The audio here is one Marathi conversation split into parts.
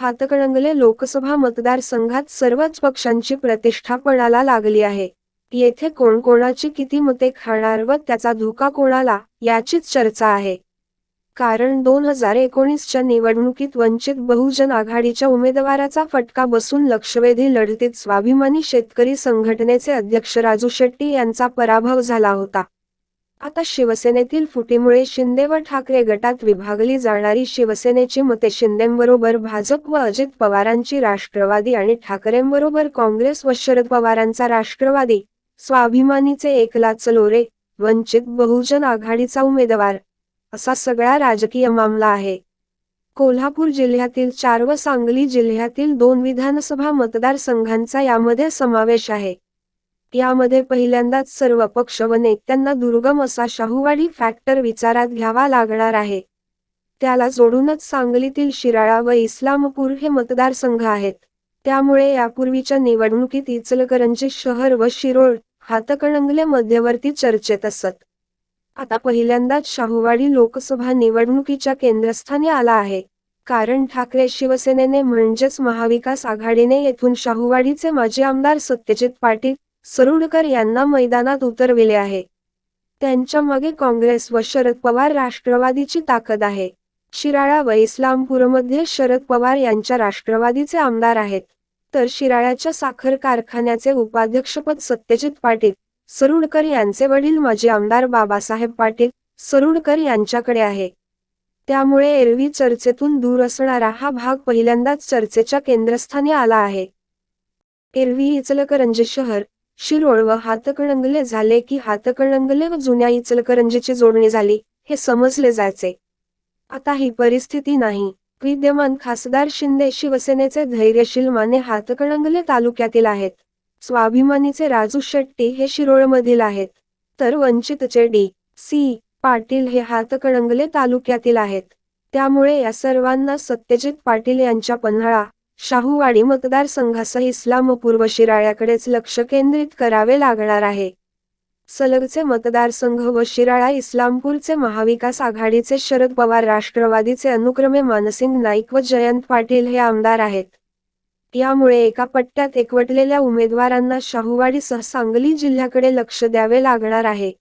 हातकणंगले लोकसभा मतदारसंघात सर्वच पक्षांची प्रतिष्ठा पणाला लागली आहे. येथे कोण कोणाची किती मते खाणार व त्याचा धोका कोणाला याचीच चर्चा आहे. कारण दोन हजार एकोणीसच्या निवडणुकीत वंचित बहुजन आघाडीच्या उमेदवाराचा फटका बसून लक्षवेधी लढतीत स्वाभिमानी शेतकरी संघटनेचे अध्यक्ष राजू शेट्टी यांचा पराभव झाला होता. आता शिवसेनेतील फुटीमुळे शिंदे व ठाकरे गटात विभागली जाणारी शिवसेनेची मते शिंदेंबरोबर भाजप व अजित पवारांची राष्ट्रवादी आणि ठाकरेंबरोबर काँग्रेस व शरद पवारांचा राष्ट्रवादी. स्वाभिमानीचे एकला चलोरे वंचित बहुजन आघाडीचा उमेदवार असा सगळा राजकीय मामला आहे. कोल्हापूर जिल्ह्यातील चार व सांगली जिल्ह्यातील दोन विधानसभा मतदारसंघांचा यामध्ये समावेश आहे. यामध्ये पहिल्यांदाच सर्व पक्ष व नेत्यांना दुर्गम असा शाहूवाडी फॅक्टर विचारात घ्यावा लागणार आहे. त्याला जोडूनच सांगलीतील शिराळा व इस्लामपूर हे मतदारसंघ आहेत. त्यामुळे यापूर्वीच्या निवडणुकीत इचलकरंजी शहर व शिरोळ हातकणंगले मध्यवर्ती चर्चेत असत. आता पहिल्यांदाच शाहूवाडी लोकसभा निवडणुकीच्या केंद्रस्थानी आला आहे. कारण ठाकरे शिवसेनेने म्हणजेच महाविकास आघाडीने येथून शाहूवाडीचे माजी आमदार सत्यजित पाटील सरुणकर यांना मैदानात उतरविले आहे. त्यांच्या मागे काँग्रेस व शरद पवार राष्ट्रवादीची ताकद आहे. शिराळा व इस्लामपूरमध्ये शरद पवार यांच्या राष्ट्रवादीचे आमदार आहेत. तर शिराळ्याच्या साखर कारखान्याचे उपाध्यक्षपद सत्यजित पाटील सरुणकर यांचे वडील माजी आमदार बाबासाहेब पाटील सरुणकर यांच्याकडे आहे. त्यामुळे एरवी चर्चेतून दूर असणारा हा भाग पहिल्यांदाच चर्चेच्या केंद्रस्थानी आला आहे. एरवी इचलकरंजी शहर शिरोळ व हातकणंगले झाले की हातकणंगले व जुन्या इचलकरंजीची जोडणी झाली हे समजले जायचे. आता ही परिस्थिती नाही. विद्यमान खासदार शिंदे शिवसेनेचे धैर्यशील माने हातकणंगले तालुक्यातील आहेत. स्वाभिमानीचे राजू शेट्टी हे शिरोळमधील आहेत. तर वंचितचे डी. सी. पाटील हे हातकणंगले तालुक्यातील आहेत. त्यामुळे या सर्वांना सत्यजित पाटील यांच्या पन्हाळा शाहूवाडी मतदारसंघासह इस्लामपूर शिराळ्याकडेच लक्ष केंद्रित करावे लागणार आहे. सलगचे मतदारसंघ व शिराळा इस्लामपूरचे महाविकास आघाडीचे शरद पवार राष्ट्रवादीचे अनुक्रमे मानसिंग नाईक व जयंत पाटील हे आमदार आहेत. यामुळे एका पट्ट्यात एकवटलेल्या उमेदवारांना शाहूवाडीसह सांगली जिल्ह्याकडे लक्ष द्यावे लागणार आहे.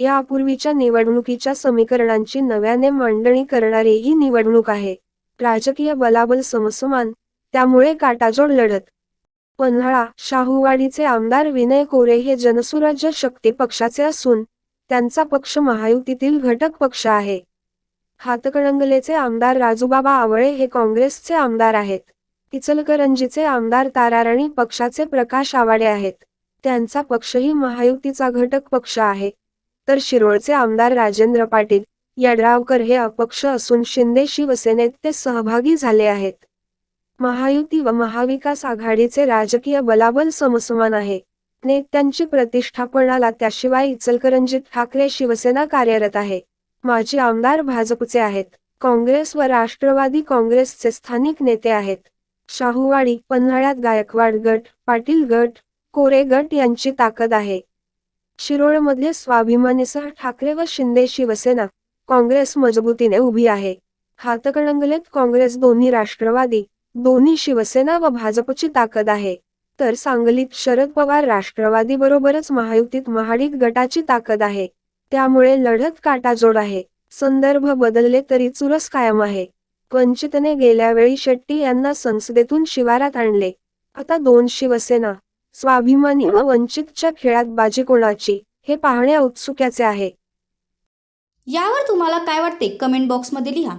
यापूर्वीच्या निवडणुकीच्या समीकरणांची नव्याने मांडणी करणारी ही निवडणूक आहे. राजकीय बलाबल समसमान त्यामुळे काटाजोड लढत. पन्हाळा शाहूवाडीचे आमदार विनय कोरे हे जनसुराज्य शक्ती पक्षाचे असून त्यांचा पक्ष महायुतीतील घटक पक्ष आहे. हातकणंगलेचे आमदार राजूबाबा आवळे हे काँग्रेसचे आमदार आहेत. इचलकरंजीचे आमदार ताराराणी पक्षाचे प्रकाश आवाडे आहेत. त्यांचा पक्षही महायुतीचा घटक पक्ष आहे. तर शिरोळचे आमदार राजेंद्र पाटील यड्रावकर हे अपक्ष असून शिंदे शिवसेनेत ते सहभागी झाले आहेत. महायुती व महाविकास आघाडीचे राजकीय बलाबल समसमान आहे. नेत्यांची प्रतिष्ठापनाला त्याशिवाय इचलकरंजीत ठाकरे शिवसेना कार्यरत आहे. माजी आमदार भाजपचे आहेत. काँग्रेस व राष्ट्रवादी काँग्रेसचे स्थानिक नेते आहेत. शाहूवाडी पन्हाळ्यात गायकवाड गट पाटील गट कोरे गट यांची ताकद आहे. शिरोळमध्ये स्वाभिमानीसह ठाकरे व शिंदे शिवसेना काँग्रेस मजबूतीने उभी आहे. हातकणंगलेत काँग्रेस दोन्ही राष्ट्रवादी दोन्ही शिवसेना व भाजपची ताकद आहे. तर सांगलीत शरद पवार राष्ट्रवादी बरोबरच महायुतीत महाडिक गटाची ताकद आहे. त्यामुळे लढत काटाजोड आहे. संदर्भ बदलले तरी चुरस कायम आहे. वंचितने गेल्या वेळी शेट्टी यांना संसदेतून शिवारात आणले. आता दोन शिवसेना स्वाभिमानी व वंचितच्या खेळात बाजी कोणाची हे पाहणे औत्सुक्याचे आहे. यावर तुम्हाला काय वाटते? कमेंट बॉक्समध्ये लिहा.